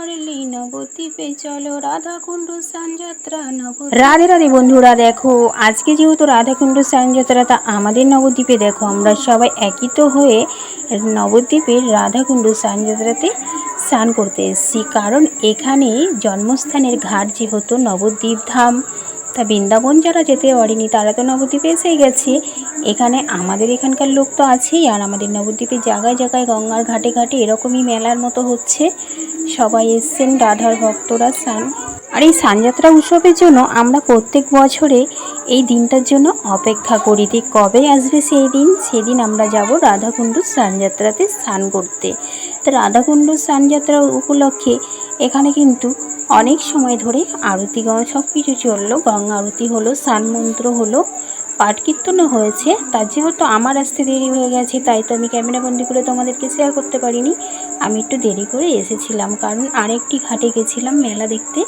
নবদ্বীপে চলো, রাধাকুণ্ড সানযাত্রা নব রাধে রাধে বন্ধুরা, দেখো, আজকে যেহেতু রাধাকুণ্ড সানযাত্রা তা আমাদের নবদ্বীপে, দেখো, আমরা সবাই একিত হয়ে নবদ্বীপের রাধাকুণ্ড সানযাত্রাতে স্নান করতে এসেছি। কারণ এখানে জন্মস্থানের ঘাট যেহেতু নবদ্বীপ ধাম। তা বৃন্দাবন যারা যেতে পারেনি, তারা তো নবদ্বীপে এসেই গেছে। এখানে আমাদের এখানকার লোক তো আছেই, আর আমাদের নবদ্বীপে জায়গায় জায়গায় গঙ্গার ঘাটে ঘাটে এরকমই মেলার মতো হচ্ছে। সবাই এসছেন, রাধার ভক্তরা স্নান। আর এই সানযাত্রা উৎসবের জন্য আমরা প্রত্যেক বছরে এই দিনটার জন্য অপেক্ষা করি যে কবে আসবে সেই দিন। সেদিন আমরা যাব রাধাকুণ্ড স্নানযাত্রাতে স্নান করতে। তো রাধাকুণ্ড স্নানযাত্রা উপলক্ষে এখানে কিন্তু অনেক সময় ধরে আরতি গাওয়া সব কিছু চলল। গঙ্গা আরতি হলো মন্ত্র হলো, পাঠ কীর্তনও হয়েছে। তার যেহেতু আমার আসতে দেরি হয়ে গেছে, তাই তো আমি ক্যামেরাবন্দি করে তোমাদেরকে শেয়ার করতে পারিনি। আমি একটু দেরি করে এসেছিলাম, কারণ আরেকটি ঘাটে গেছিলাম মেলা দেখতে,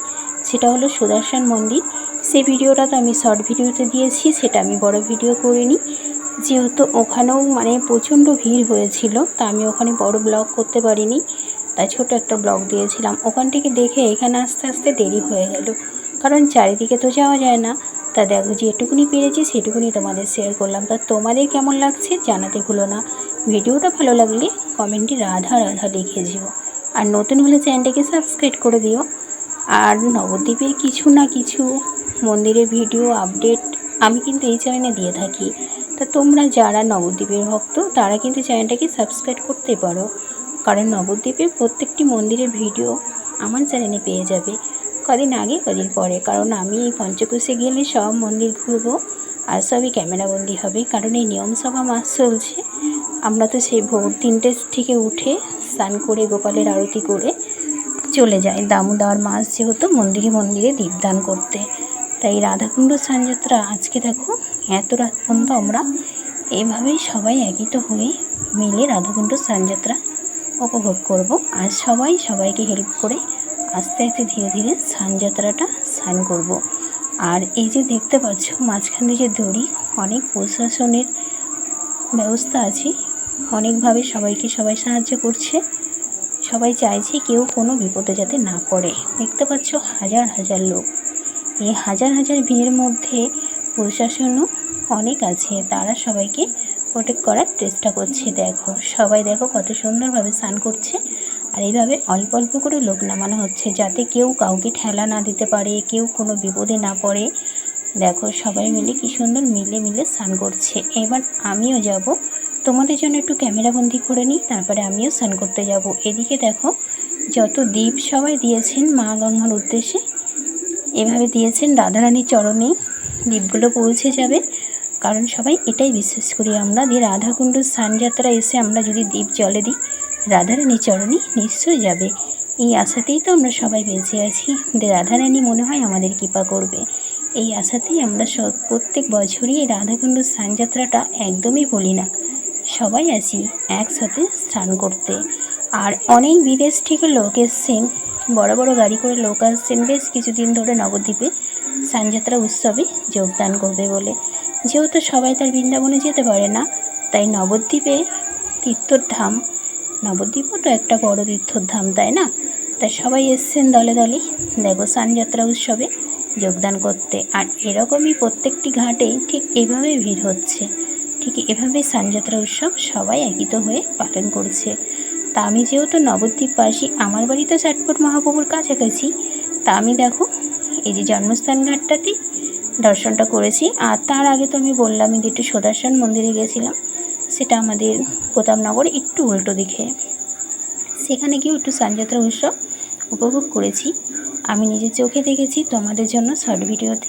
সেটা হলো সুদর্শন মন্দির। সেই ভিডিওটা তো আমি শর্ট ভিডিওতে দিয়েছি, সেটা আমি বড় ভিডিও করিনি। যেহেতু ওখানেও মানে প্রচণ্ড ভিড় হয়েছিল, তা আমি ওখানে বড় ব্লগ করতে পারিনি। তাই ছোট একটা ব্লগ দিয়েছিলাম। ওখান থেকে দেখে এখানে আস্তে আস্তে দেরি হয়ে গেল। কারণ চারিদিকে তো যাওয়া যায় না। তা দেখো, যেটুকুনি পেরেছি সেটুকুনি তোমাদের শেয়ার করলাম। তা তোমাদের কেমন লাগছে জানাতে ভুলো না। ভিডিওটা ভালো লাগলে কমেন্টে রাধা রাধা লিখে যেও আর নতুন হলে চ্যানেলটাকে সাবস্ক্রাইব করে দিও। আর নবদ্বীপের কিছু না কিছু মন্দিরের ভিডিও আপডেট আমি কিন্তু এই চ্যানেলে দিয়ে থাকি। তা তোমরা যারা নবদ্বীপের ভক্ত, তারা কিন্তু চ্যানেলটাকে সাবস্ক্রাইব করতে পারো। কারণ নবদ্বীপের প্রত্যেকটি মন্দিরের ভিডিও আমার চ্যানেলে পেয়ে যাবে কদিন আগে, কদিন পরে। কারণ আমি এই পঞ্চকোষে গেলে সব মন্দির ঘুরবো আর সবই ক্যামেরাবন্দি হবে, কারণ এই নিয়মসভা মাস চলছে। আমরা তো সেই ভোর তিনটে থেকে উঠে স্নান করে, গোপালের আরতি করে চলে যাই। দামোদর মাস যেহেতু মন্দিরে মন্দিরে দীপদান করতে। তাই রাধাকুণ্ড স্নানযাত্রা আজকে দেখো এত রাত পর্যন্ত আমরা এভাবেই সবাই একীত হয়ে মিলে রাধাকুণ্ড স্নানযাত্রা উপভোগ করব। আর সবাই সবাইকে হেল্প করে আস্তে আস্তে ধীরে ধীরে স্নানযাত্রাটা স্নান করব। আর এই যে দেখতে পাচ্ছ, মাঝখানে যে দড়ি, অনেক প্রশাসনের ব্যবস্থা আছে। অনেকভাবে সবাইকে সবাই সাহায্য করছে। সবাই চাইছে কেউ কোনো বিপদে যাতে না পড়ে। দেখতে পাচ্ছ, হাজার হাজার লোক। এই হাজার হাজার ভিড়ের মধ্যে প্রশাসনও অনেক আছে। তারা সবাইকে প্রোটেক্ট করার চেষ্টা করছে, দেখো। সবাই দেখো কত সুন্দরভাবে স্নান করছে আর এইভাবে অল্প অল্প করে লোক নামানো হচ্ছে যাতে কেউ কাউকে ঠেলা না দিতে পারে, কেউ কোনো বিপদে না পড়ে। দেখো, সবাই মিলে কি সুন্দর মিলে মিলে স্নান করছে। এবার আমিও যাব। তোমাদের জন্য একটু ক্যামেরাবন্দি করে নিই, তারপরে আমিও স্নান করতে যাব। এদিকে দেখো, যত দ্বীপ সবাই দিয়েছেন মা গঙ্গার উদ্দেশ্যে। এভাবে দিয়েছেন রাধারানীর চরণে দ্বীপগুলো পৌঁছে যাবে। কারণ সবাই এটাই বিশ্বাস করি আমরা যে রাধাকুণ্ড স্নানযাত্রা এসে আমরা যদি দ্বীপ জলে দিই, রাধারানীর চরণে নিশ্চয়ই যাবে। এই আশাতেই তো আমরা সবাই বেঁচে আছি। যে রাধারানী মনে হয় আমাদের কৃপা করবে। এই আশাতেই আমরা প্রত্যেক বছরই এই রাধাকুণ্ড স্নানযাত্রাটা একদমই বলি না। সবাই আসি একসাথে স্নান করতে। আর অনেক বিদেশ থেকে লোক এসছেন। বড় বড় গাড়ি করে লোক আসছেন। বেশ কিছুদিন ধরে নবদ্বীপে স্নানযাত্রা উৎসবে যোগদান করবে বলে। যেহেতু সবাই তার বৃন্দাবনে যেতে পারে না, তাই নবদ্বীপে তীর্থধাম, নবদ্বীপও তো একটা বড় তীর্থধাম, তাই না? তাই সবাই এসছেন দলে দলে। দেখো স্নানযাত্রা উৎসবে যোগদান করতে। আর এরকমই প্রত্যেকটি ঘাটে ঠিক এইভাবেই ভিড় হচ্ছে। ঠিক এভাবেই স্নানযাত্রা উৎসব সবাই একিত হয়ে পালন করছে। তা আমি যেহেতু নবদ্বীপবাসী, আমার বাড়ি তো ষাটপুর মহাপ্রভুর কাছাকাছি। তা আমি দেখো, এই যে জন্মস্থান ঘাটটাতেই দর্শনটা করেছি। আর তার আগে তো আমি বললামই যে একটু সুদর্শন মন্দিরে গেছিলাম সেটা আমাদের প্রতাপনগর একটু উল্টো দিকে। সেখানে গিয়েও একটু সানযাত্রা উৎসব উপভোগ করেছি। আমি নিজের চোখে দেখেছি, তোমাদের জন্য শর্ট ভিডিওতে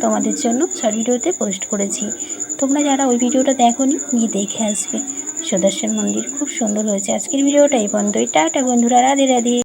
তোমাদের জন্য শর্ট ভিডিওতে পোস্ট করেছি। তোমরা যারা ওই ভিডিওটা দেখো নি গিয়ে দেখে আসবে। সুদর্শন মন্দির খুব সুন্দর হয়েছে। আজকের ভিডিওটা এই বন্ধুই টাটা বন্ধুরা, রাধে রাধে।